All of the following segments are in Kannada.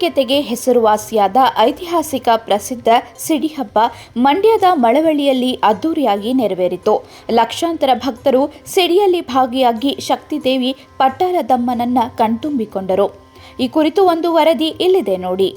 ಭಾವೈಕ್ಯತೆಗೆ ಹೆಸರುವಾಸಿಯಾದ ಐತಿಹಾಸಿಕ ಪ್ರಸಿದ್ಧ ಸಿಡಿ ಹಬ್ಬ ಮಂಡ್ಯದ ಮಳವಳ್ಳಿಯಲ್ಲಿ ಅದ್ದೂರಿಯಾಗಿ ನೆರವೇರಿತು. ಲಕ್ಷಾಂತರ ಭಕ್ತರು ಸಿಡಿಯಲ್ಲಿ ಭಾಗಿಯಾಗಿ ಶಕ್ತಿದೇವಿ ಪಟ್ಟಾರದಮ್ಮನನ್ನ ಕಣ್ತುಂಬಿಕೊಂಡರು. ಈ ಕುರಿತು ಒಂದು ವರದಿ ಇಲ್ಲಿದೆ ನೋಡಿ.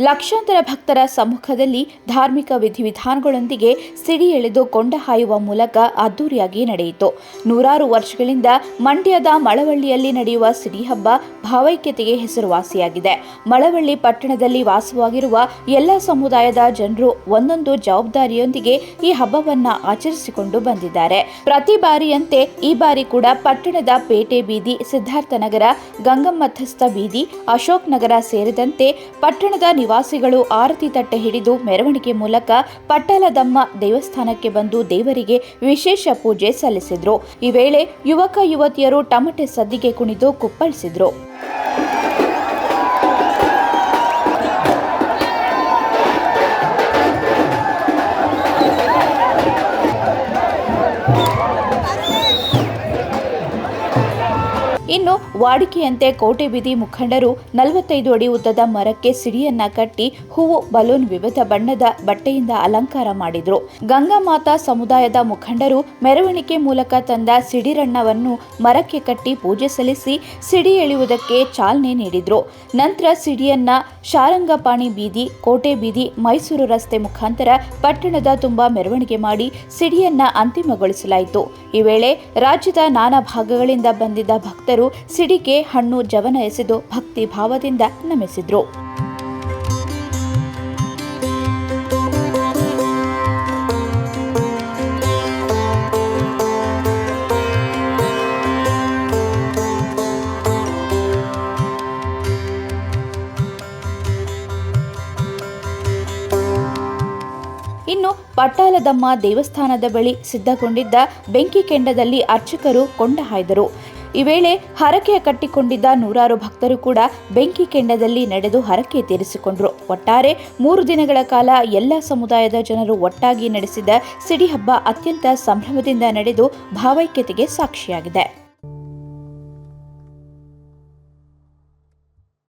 ಲಕ್ಷಾಂತರ ಭಕ್ತರ ಸಮ್ಮುಖದಲ್ಲಿ ಧಾರ್ಮಿಕ ವಿಧಿವಿಧಾನಗಳೊಂದಿಗೆ ಸಿಡಿ ಎಳೆದು ಕೊಂಡ ಹಾಯುವ ಮೂಲಕ ಅದ್ದೂರಿಯಾಗಿ ನಡೆಯಿತು. ನೂರಾರು ವರ್ಷಗಳಿಂದ ಮಂಡ್ಯದ ಮಳವಳ್ಳಿಯಲ್ಲಿ ನಡೆಯುವ ಸಿಡಿ ಹಬ್ಬ ಭಾವೈಕ್ಯತೆಗೆ ಹೆಸರುವಾಸಿಯಾಗಿದೆ. ಮಳವಳ್ಳಿ ಪಟ್ಟಣದಲ್ಲಿ ವಾಸವಾಗಿರುವ ಎಲ್ಲ ಸಮುದಾಯದ ಜನರು ಒಂದೊಂದು ಜವಾಬ್ದಾರಿಯೊಂದಿಗೆ ಈ ಹಬ್ಬವನ್ನ ಆಚರಿಸಿಕೊಂಡು ಬಂದಿದ್ದಾರೆ. ಪ್ರತಿ ಬಾರಿಯಂತೆ ಈ ಬಾರಿ ಕೂಡ ಪಟ್ಟಣದ ಪೇಟೆ ಬೀದಿ ಸಿದ್ಧಾರ್ಥನಗರ ಗಂಗಮ್ಮಥಸ್ಥ ಬೀದಿ, ಅಶೋಕ್ ನಗರ ಸೇರಿದಂತೆ ಪಟ್ಟಣದ ನಿವಾಸಿಗಳು ಆರತಿ ತಟ್ಟೆ ಹಿಡಿದು ಮೆರವಣಿಗೆ ಮೂಲಕ ಪಟ್ಟಲದಮ್ಮ ದೇವಸ್ಥಾನಕ್ಕೆ ಬಂದು ದೇವರಿಗೆ ವಿಶೇಷ ಪೂಜೆ ಸಲ್ಲಿಸಿದ್ರು. ಈ ವೇಳೆ ಯುವಕ ಯುವತಿಯರು ಟಮಟೆ ಸದ್ದಿಗೆ ಕುಣಿದು ಕುಪ್ಪಳಿಸಿದ್ರು. ಇನ್ನು ವಾಡಿಕೆಯಂತೆ ಕೋಟೆ ಬೀದಿ ಮುಖಂಡರು ನಲವತ್ತೈದು ಅಡಿ ಉದ್ದದ ಮರಕ್ಕೆ ಸಿಡಿಯನ್ನ ಕಟ್ಟಿ ಹೂವು, ಬಲೂನ್, ವಿವಿಧ ಬಣ್ಣದ ಬಟ್ಟೆಯಿಂದ ಅಲಂಕಾರ ಮಾಡಿದ್ರು. ಗಂಗಾಮಾತಾ ಸಮುದಾಯದ ಮುಖಂಡರು ಮೆರವಣಿಗೆ ಮೂಲಕ ತಂದ ಸಿಡಿರಣ್ಣವನ್ನು ಮರಕ್ಕೆ ಕಟ್ಟಿ ಪೂಜೆ ಸಲ್ಲಿಸಿ ಸಿಡಿ ಎಳೆಯುವುದಕ್ಕೆ ಚಾಲನೆ ನೀಡಿದ್ರು. ನಂತರ ಸಿಡಿಯನ್ನ ಶಾರಂಗಪಾಣಿ ಬೀದಿ, ಕೋಟೆ ಬೀದಿ, ಮೈಸೂರು ರಸ್ತೆ ಮುಖಾಂತರ ಪಟ್ಟಣದ ತುಂಬಾ ಮೆರವಣಿಗೆ ಮಾಡಿ ಸಿಡಿಯನ್ನ ಅಂತಿಮಗೊಳಿಸಲಾಯಿತು. ಈ ವೇಳೆ ರಾಜ್ಯದ ನಾನಾ ಭಾಗಗಳಿಂದ ಬಂದಿದ್ದ ಭಕ್ತರು ಸಿಡಿಗೆ ಹಣ್ಣು ಜವನ ಎಸೆದು ಭಕ್ತಿ ಭಾವದಿಂದ ನಮಿಸಿದ್ರು. ಇನ್ನು ಪಟ್ಟಾಲದಮ್ಮ ದೇವಸ್ಥಾನದ ಬಳಿ ಸಿದ್ಧಗೊಂಡಿದ್ದ ಬೆಂಕಿ ಕೆಂಡದಲ್ಲಿ ಅರ್ಚಕರು ಕೊಂಡ ಹಾಯ್ದರು. ಈ ವೇಳೆ ಹರಕೆ ಕಟ್ಟಿಕೊಂಡಿದ್ದ ನೂರಾರು ಭಕ್ತರು ಕೂಡ ಬೆಂಕಿ ಕೆಂಡದಲ್ಲಿ ನಡೆದು ಹರಕೆ ತೀರಿಸಿಕೊಂಡರು. ಒಟ್ಟಾರೆ ಮೂರು ದಿನಗಳ ಕಾಲ ಎಲ್ಲ ಸಮುದಾಯದ ಜನರು ಒಟ್ಟಾಗಿ ನಡೆಸಿದ ಸಿಡಿ ಹಬ್ಬ ಅತ್ಯಂತ ಸಂಭ್ರಮದಿಂದ ನಡೆದು ಭಾವೈಕ್ಯತೆಗೆ ಸಾಕ್ಷಿಯಾಗಿದೆ.